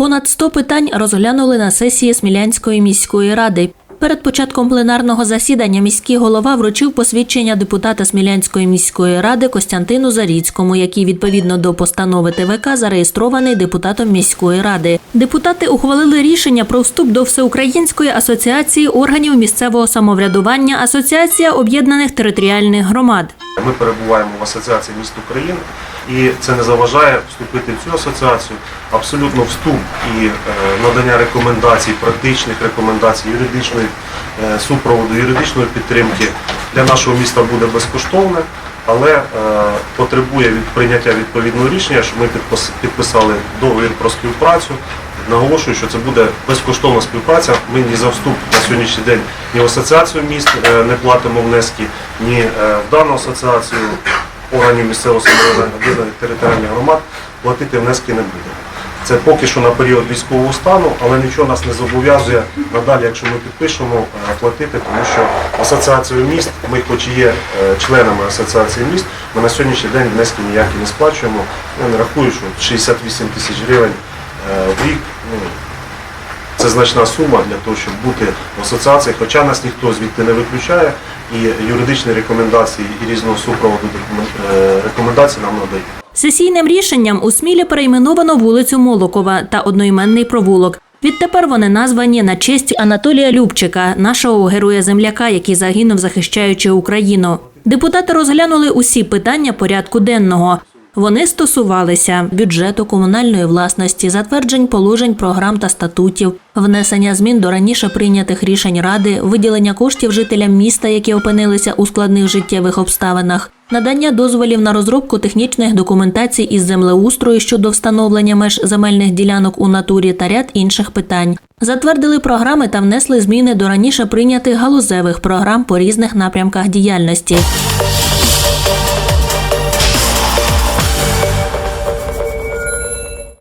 Понад 100 питань розглянули на сесії Смілянської міської ради. Перед початком пленарного засідання міський голова вручив посвідчення депутата Смілянської міської ради Костянтину Заріцькому, який відповідно до постанови ТВК зареєстрований депутатом міської ради. Депутати ухвалили рішення про вступ до Всеукраїнської асоціації органів місцевого самоврядування Асоціація об'єднаних територіальних громад. Ми перебуваємо в Асоціації міст України, і це не заважає вступити в цю асоціацію. Абсолютно вступ і е, надання рекомендацій, практичних рекомендацій, юридичної е, супроводу, юридичної підтримки для нашого міста буде безкоштовне, але е, потребує від прийняття відповідного рішення, що ми підписали договір про співпрацю. Наголошую, що це буде безкоштовна співпраця. Ми ні за вступ на сьогоднішній день ні в асоціацію міст не платимо внески, ні е, в дану асоціацію органів місцевого самоврядування територіальних громад платити внески не будемо. Це поки що на період військового стану, але нічого нас не зобов'язує надалі, якщо ми підпишемо, е, платити, тому що асоціацію міст, ми хоч і є е, членами асоціації міст, ми на сьогоднішній день внески ніякі не сплачуємо. Я не рахую, що 68 тисяч гривень в рік. Це значна сума для того, щоб бути в асоціації, хоча нас ніхто звідти не виключає, і юридичні рекомендації і різного супроводу е, рекомендацій нам надають. Сесійним рішенням у Смілі перейменовано вулицю Молокова та одноіменний провулок. Відтепер вони названі на честь Анатолія Любчика, нашого героя-земляка, який загинув, захищаючи Україну. Депутати розглянули усі питання порядку денного. Вони стосувалися бюджету комунальної власності, затверджень положень програм та статутів, внесення змін до раніше прийнятих рішень ради, виділення коштів жителям міста, які опинилися у складних життєвих обставинах, надання дозволів на розробку технічних документацій із землеустрою щодо встановлення меж земельних ділянок у натурі та ряд інших питань. Затвердили програми та внесли зміни до раніше прийнятих галузевих програм по різних напрямках діяльності.